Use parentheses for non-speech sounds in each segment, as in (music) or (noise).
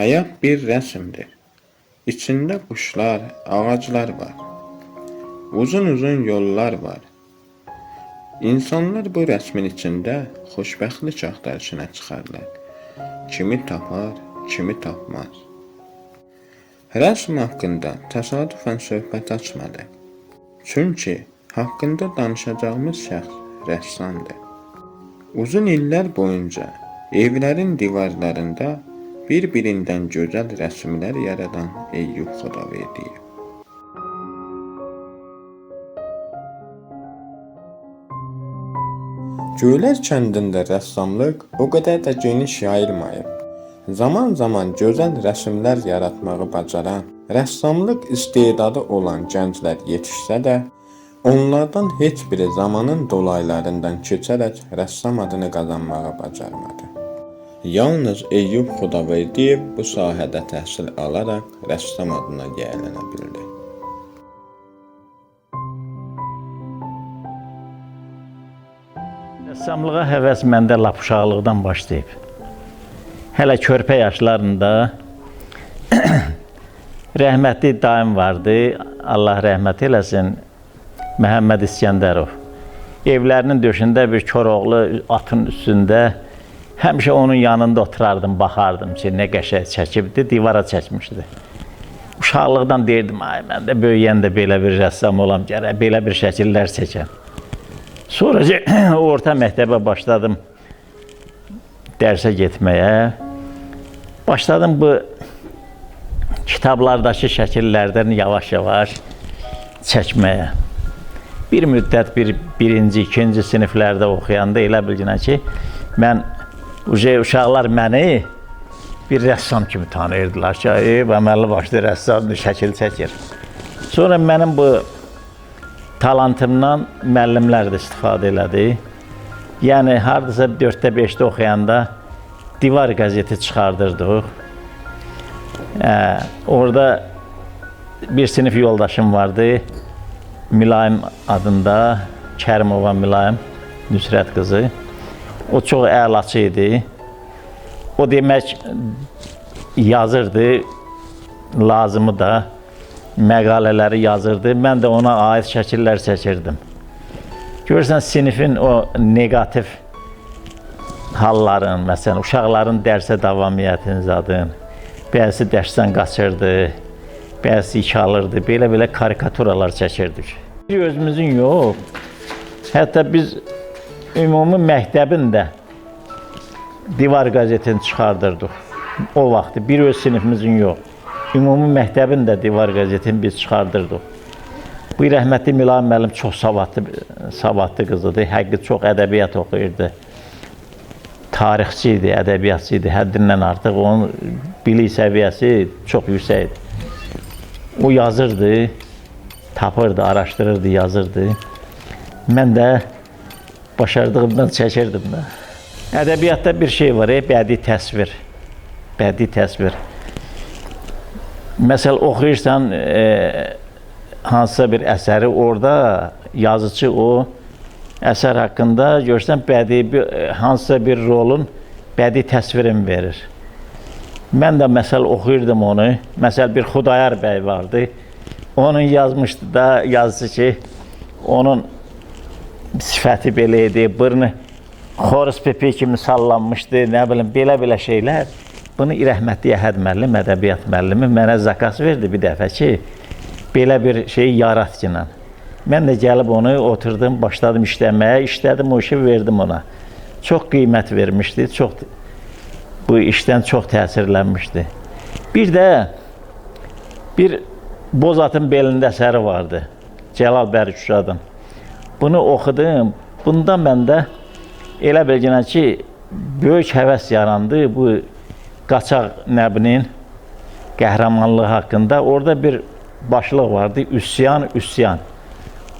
Hayat bir resimdir. İçinde kuşlar, ağaçlar var. Uzun uzun yollar var. İnsanlar bu resmin içinde xoşbəxtlik axtarışına çıxarlar. Kimi tapar, kimi tapmaz. Rəsm haqqında təsadüfən söhbət açmadıq. Çünki haqqında danışacağımız şəxs rəssamdır. Uzun illər boyunca evlərin divarlarında bir-birindən gözəl rəsmlər yaradan Eyyub Xodaverdiyev. Göylər kəndində rəssamlıq o qədər də geniş yayılmayıb. Zaman-zaman gözəl rəsmlər yaratmağı bacaran, rəssamlıq istedadı olan gənclər yetişsə də, onlardan heç biri zamanın dolaylarından keçərək rəssam adını qazanmağı bacarmadı. Yalnız Eyyub Xudaverdiyev bu sahədə təhsil alaraq rəssam adına yiyələnə bildi. Rəssamlığa həvəs məndə lap uşaqlıqdan başlayıb. Hələ körpə yaşlarında (coughs) rəhmətli daim vardı. Allah rəhmət eləsin. Məhəmməd İskəndərov. Evlərinin döşündə bir Koroğlu atın üstündə həmişə onun yanında oturardım, baxardım ki, nə qəşəng çəkibdi, divara çəkmişdi. Uşaqlıqdan deyirdim, ay mən də böyüyəndə belə bir rəssam olam, gərək belə bir şəkillər çəkəm. Sonra (clears throat) orta məktəbə başladım dərsə getməyə. Başladım bu kitablardakı şəkillərdən yavaş-yavaş çəkməyə. Bir müddət bir birinci, ikinci siniflərdə oxuyanda elə bilginə ki, mən uje uşaqlar məni bir rəssam kimi tanıyırdılar ki, ey, əməlli başlı rəssamdır, şəkil çəkir. Sonra mənim bu talantımdan müəllimlər də istifadə elədi. Yəni hardasa 4-də 5-də oxuyanda divar qəzeti çıxardırdıq. Ə, orada bir sinif yoldaşım vardı. Mülayim adında, Kərimova Mülayim Nüsrət qızı. O çox əlaçı idi. O demək yazırdı, lazımı da məqalələri yazırdı. Mən də ona aid şəkillər çəkirdim. Görürsən sinifin o neqativ halların, məsələn, uşaqların dərsə davamiyyətini zadın, bəzi dərsdən qaçırdı, bəzi iş alırdı, belə-belə karikaturalar çəkirdik. Bir özümüzün yox, hətta biz ümumi məktəbin də divar qəzetini çıxardırdıq. O vaxtı bir öz sinifimizin yox, ümumi məktəbin də divar qəzetini biz çıxardırdıq. Bu rəhmətli Milan müəllim çox savadlı, savadlı qız idi. Həqiqi çox ədəbiyyat oxuyurdu. Tarixçi idi, ədəbiyyatçı idi. Həddindən artıq onun bilik səviyyəsi çox yüksək idi. O yazırdı, tapırdı, araşdırırdı, yazırdı. Mən də başardığımdan çəkirdim də. Ədəbiyyatda bir şey var, e, bədii təsvir. Bədii təsvir. Məsəl oxuyursan, e, hansısa bir əsəri orada yazıcı o əsər haqqında görsən bədii bir, hansısa bir rolun bədii təsvirini verir. Mən də məsəl oxuyurdum onu. Məsəl bir Xudayar bəy vardı. Onun yazmışdı da yazıcı ki, onun sifəti belə idi, burnu xoruz pipi kimi sallanmışdı, nə bilim belə-belə şeylər. Bunu rəhmətli Əhəd müəllim, ədəbiyyat müəllimi mənə zakas verdi bir dəfə ki, belə bir şey yarat ki. Mən də gəlib onu oturdum, başladım işləməyə, işlədim o işi verdim ona. Çox qiymət vermişdi, çox bu işdən çox təsirlənmişdi. Bir də bir Bozatın belində əsəri vardı. Cəlal Bərküşadın. Bunu oxudum. Bunda məndə elə bilginə ki, böyük həvəs yarandı bu qaçaq nəbinin qəhrəmanlığı haqqında. Orada bir başlıq vardı, üsyan, üsyan.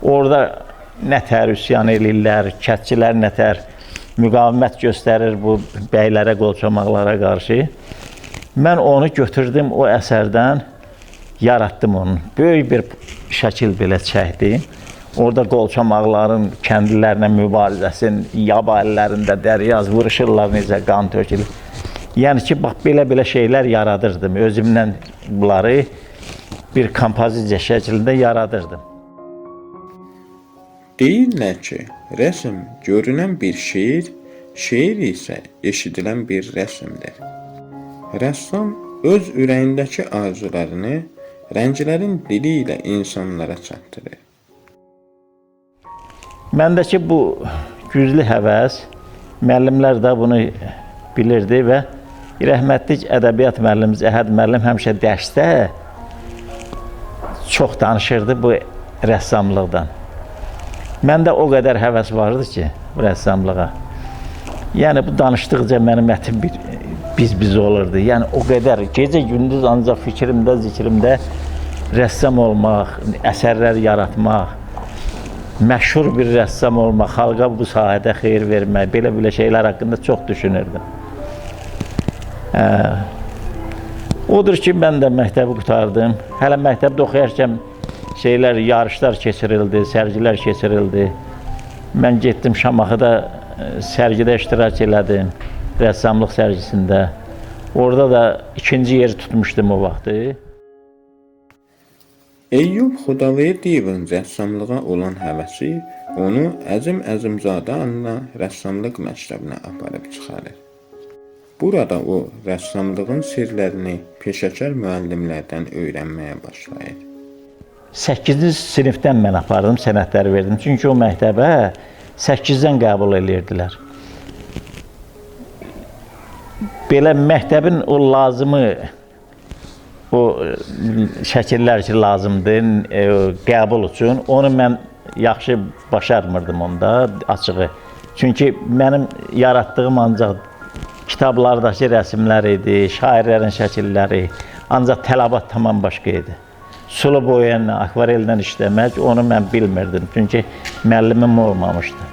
Orada nətər üsyan eləyirlər, kətçilər nətər müqavimət göstərir bu bəylərə, qolçamaqlara qarşı. Mən onu götürdüm o əsərdən, yaratdım onu. Böyük bir şəkil belə çəkdim. Orada qolçamaqların kəndlilərlə mübarizəsin, yaba əllərində dəryaz vuruşurlar necə qan tökülür. Yəni ki, bax belə-belə şeylər yaradırdım. Özümdən bunları bir kompozisiya şəklində yaradırdım. Deyirlər ki, rəsm görünən bir şeir, şeir isə eşidilən bir rəsmdir. Rəssam öz ürəyindəki arzularını rənglərin dili ilə insanlara çatdırır. Məndəki bu güclü həvəs, müəllimlər də bunu bilirdi və rəhmətlik ədəbiyyat müəllimimiz Əhəd müəllim həmişə dərsdə çox danışırdı bu rəssamlıqdan. Məndə o qədər həvəs vardı ki, bu rəssamlığa. Yəni bu danışdıqca mənim ətim bir biz-biz olurdu. Yəni o qədər gecə-gündüz ancaq fikrimdə, zikrimdə rəssam olmaq, əsərlər yaratmaq, məşhur bir rəssam olmaq, xalqa bu sahədə xeyir vermək, belə-belə şeylər haqqında çox düşünürdüm. Odur ki, mən də məktəbi qutardım. Hələ məktəbdə oxuyarkən şeylər, yarışlar keçirildi, sərgilər keçirildi. Mən getdim Şamaxıda e, sərgidə iştirak elədim, rəssamlıq sərgisində. Orada da ikinci yeri tutmuşdum o vaxtı. Eyyub Xudaverdiyevin rəssamlığa olan həvəsi onu Əzim Əzimzadə adına rəssamlıq məktəbinə aparıb çıxarır. Burada o rəssamlığın sirlərini peşəkar müəllimlərdən öyrənməyə başlayır. 8-ci sinifdən mən apardım, sənədləri verdim. Çünki o məktəbə 8-dən qəbul edirdilər. Belə məktəbin o lazımı o e, şəkillər ki lazımdır e, qəbul üçün, onu mən yaxşı başarmırdım onda açığı. Çünki mənim yaratdığım ancaq kitablardakı rəsmlər idi, şairlərin şəkilləri, ancaq tələbat tamam başqa idi. Sulu boyayla, akvarellə işləmək onu mən bilmirdim. Çünki müəllimim olmamışdı.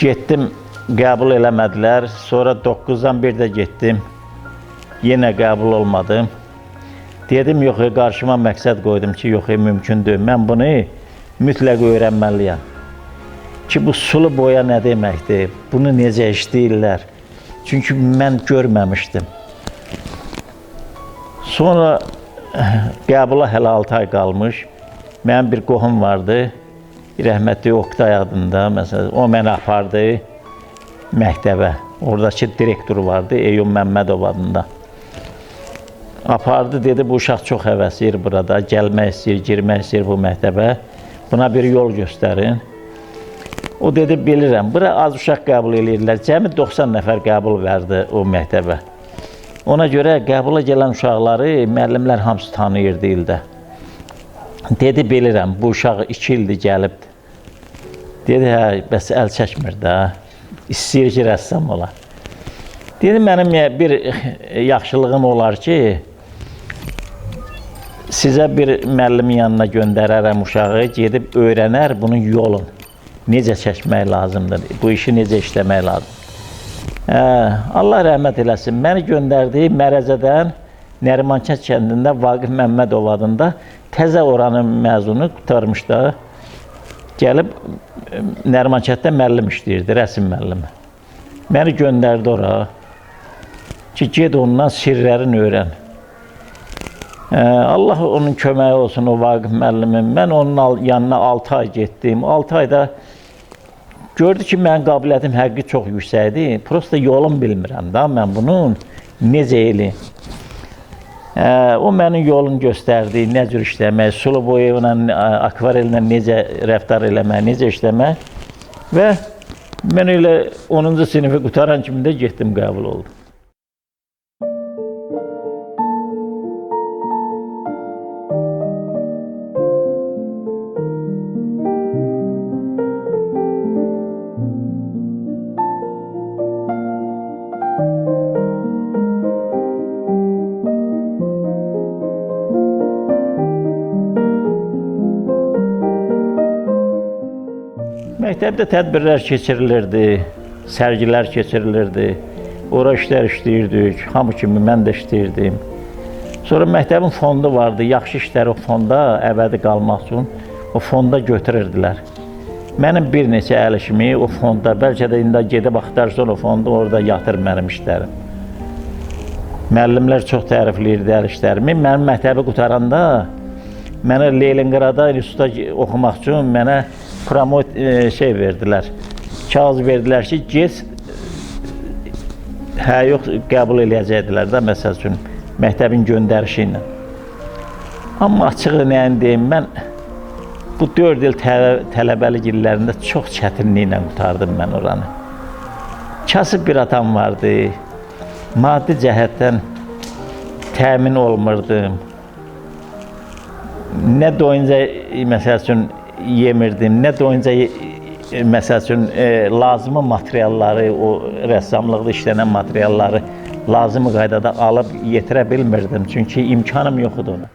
Getdim, qəbul eləmədilər. Sonra 9-dan bir də getdim. Yenə qəbul olmadım. Dedim, yox, qarşıma məqsəd qoydum ki, yox, mümkün deyil. Mən bunu mütləq öyrənməliyəm. Ki, bu sulu boya nə deməkdir? Bunu necə işləyirlər? Çünki mən görməmişdim. Sonra qəbula hələ 6 ay qalmış. Mənim bir qohum vardı. Rəhmətli Oktay adında, məsələn, o məni apardı məktəbə. Oradakı direktor vardı, Eyüp Məmmədov adında. Apardı, dedi bu uşaq çox həvəsliyir burada, gəlmək istəyir, girmək istəyir bu məktəbə. Buna bir yol göstərin. O dedi, bilirəm, bura az uşaq qəbul eləyirlər. Cəmi 90 nəfər qəbul verdi o məktəbə. Ona görə qəbula gələn uşaqları müəllimlər hamısı tanıyırdı ildə. Dedi, bilirəm, bu uşaq 2 ildir gəlibdir. Dedi, hə, bəs əl çəkmir də. İstəyir ki, rəssam ola. Dedi, mənim bir yaxşılığım olar ki, sizə bir müəllimin yanına göndərərəm uşağı, gedib öyrənər bunun yolun. Necə çəkmək lazımdır, bu işi necə işləmək lazımdır. Hə, Allah rəhmət eləsin. Məni göndərdi Mərəzədən Nərimankənd kəndində Vaqif Məmmədov adında təzə oranın məzunu qurtarmış da. Gəlib Nərimankənddə müəllim işləyirdi, rəsm müəllimi. Məni göndərdi ora. Ki, get ondan sirlərini öyrən. Allah onun köməyi olsun o Vaqif müəllimin. Mən onun yanına 6 ay getdim. 6 ayda gördü ki, mənim qabiliyyətim həqiqi çox yüksəkdir. Prosta yolum bilmirəm da mən bunun necə eləyim. O mənim yolunu göstərdi, nə cür işləmək, sulu boyayla, akvarellə necə rəftar eləmək, necə işləmək və mən elə 10-cu sinifi qutaran kimi də getdim qəbul oldum. Məktəbdə tədbirlər keçirilirdi, sərgilər keçirilirdi. Ora işlər işləyirdik, hamı kimi mən də işləyirdim. Sonra məktəbin fondu vardı, yaxşı işlər o fonda əbədi qalmaq üçün o fonda götürürdülər. Mənim bir neçə əl işimi o fonda, bəlkə də indi gedib axtarsan o fonda orada yatır mənim işlərim. Müəllimlər çox tərifləyirdilər işlərimi. Mənim məktəbi qutaranda mənə Leninqrada institutda oxumaq üçün mənə promot e, şey verdilər. Kağız verdilər ki, get hə yox qəbul eləyəcəkdilər də məsəl üçün məktəbin göndərişi ilə. Amma açığı nəyin deyim, mən bu 4 il tələ tələbəlik illərində çox çətinliklə qurtardım mən oranı. Kasıb bir atam vardı. Maddi cəhətdən təmin olmurdum. Nə doyunca məsəl üçün yemirdim, nə doyunca ye- məsəl üçün e, lazımi materialları, o rəssamlıqda işlənən materialları lazımi qaydada alıb yetirə bilmirdim. Çünki imkanım yox idi ona.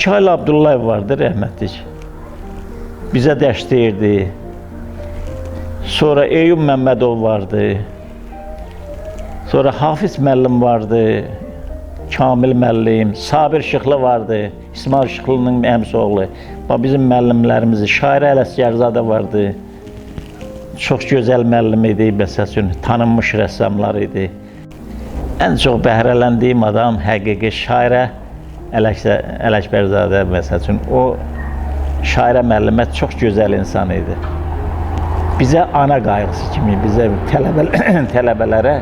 Mikail Abdullayev vardı rəhmətlik. Bizə dərs deyirdi. Sonra Eyüp Məmmədov vardı. Sonra Hafiz müəllim vardı. Kamil müəllim, Sabir Şıxlı vardı. İsmail Şıxlının əmsi oğlu. Bizim müəllimlərimiz Şairə Ələsgərzadə vardı. Çox gözəl müəllim idi, məsəl üçün tanınmış rəssamlar idi. Ən çox bəhrələndiyim adam həqiqi şairə Ələkbərzadə məsəl üçün o şairə müəllimə çox gözəl insan idi. Bizə ana qayğısı kimi, bizə tələbə (clears throat) tələbələrə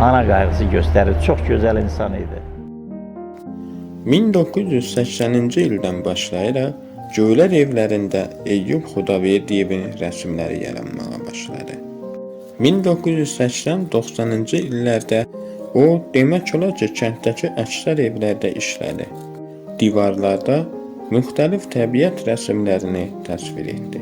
ana qayğısı göstərir. Çox gözəl insan idi. 1980-ci ildən başlayaraq Göylər evlərində Eyyub Xudaverdiyevin rəsmləri yaranmağa başladı. 1980-90-cı illərdə o demək olar ki, kənddəki əksər evlərdə işlədi. Divarlarda müxtəlif təbiət rəsmlərini təsvir etdi.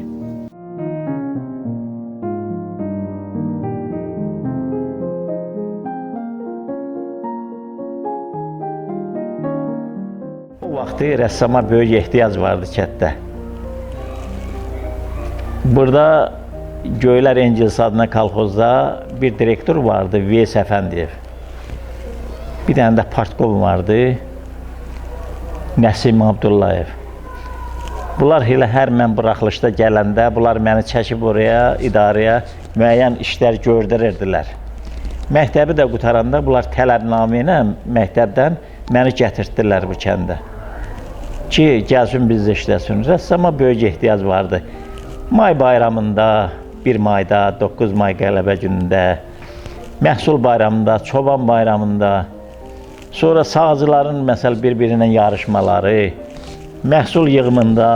O vaxtı rəssama böyük ehtiyac vardı kənddə. Burada Göylər Encils adına kolxozda bir direktor vardı, Veys Əfəndiyev. Bir dənə də partkov vardı, Nəsim Abdullayev. Bunlar elə hər mən buraxılışda gələndə, bunlar məni çəkib oraya, idarəyə müəyyən işlər gördürürdülər. Məktəbi də qutaranda bunlar tələbnamə ilə məktəbdən məni gətirtdilər bu kəndə ki, gəlsin bizdə işləsin. Rəssama böyük ehtiyac vardı. May bayramında, 1 mayda, 9 may qələbə günündə, məhsul bayramında, çoban bayramında, sonra sazıların məsəl bir-birinə yarışmaları, məhsul yığımında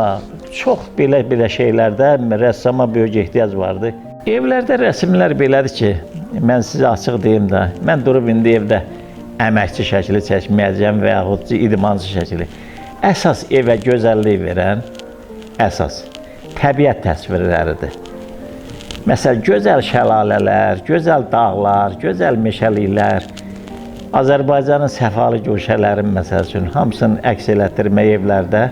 çox belə-belə şeylərdə rəssama böyük ehtiyac vardı. Evlərdə rəsmlər belədir ki, mən sizə açıq deyim də, mən durub indi evdə əməkçi şəkli çəkməyəcəm və yaxud ki, idmançı şəkli. Əsas evə gözəllik verən əsas təbiət təsvirləridir. Məsələn, gözəl şəlalələr, gözəl dağlar, gözəl meşəliklər, Azərbaycanın səfalı güşələrin məsəl üçün hamısını əks elətdirmək evlərdə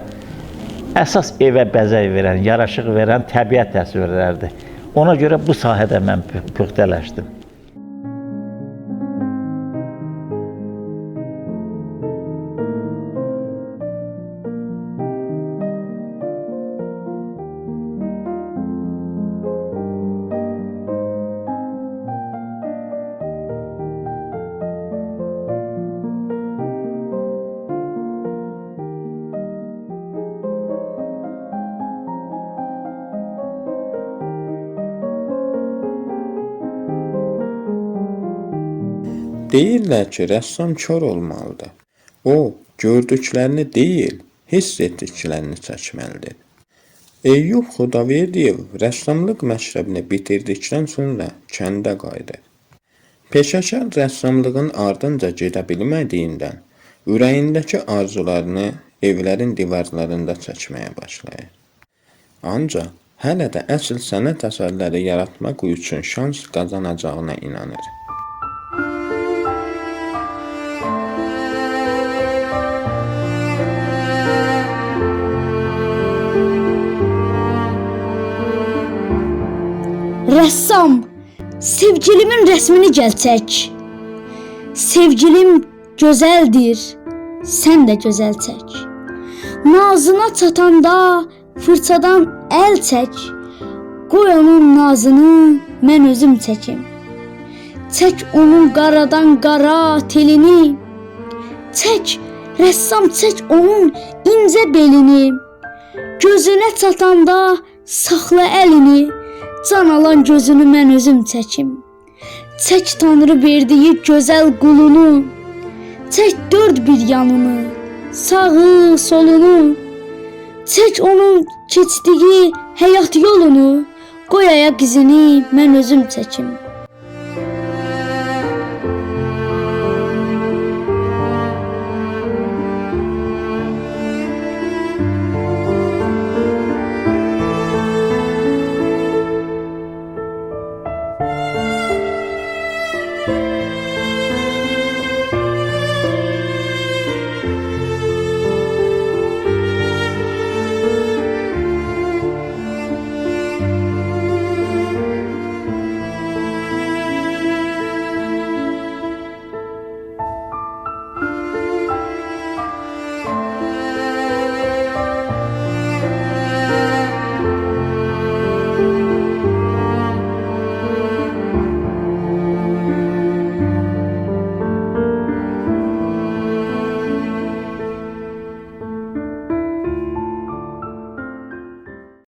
əsas evə bəzək verən, yaraşıq verən təbiət təsvirləridir. Ona görə bu sahədə mən pü- Deyirlər ki, rəssam kör olmalıdır. O, gördüklərini deyil, hiss etdiklərini çəkməlidir. Eyyub Xudaverdiyev rəssamlıq məktəbini bitirdikdən sonra kəndə qayıdır. Peşəkar rəssamlığın ardınca gedə bilmədiyindən ürəyindəki arzularını evlərin divarlarında çəkməyə başlayır. Ancaq hələ də əsl sənət əsərləri yaratmaq üçün şans qazanacağına inanır. Rəssam, sevgilimin rəsmini gəl çək. Sevgilim gözəldir, sən də gözəl çək. Nazına çatanda fırçadan əl çək. Qoy onun nazını mən özüm çəkim. Çək onun qaradan qara telini. Çək, rəssam çək onun incə belini. Gözünə çatanda saxla əlini. Can alan gözünü mən özüm çəkim. Çək Tanrı verdiyi gözəl qulunu. Çək dörd bir yanını, sağı, solunu. Çək onun keçdiyi həyat yolunu. Qoy ayaq izini mən özüm çəkim.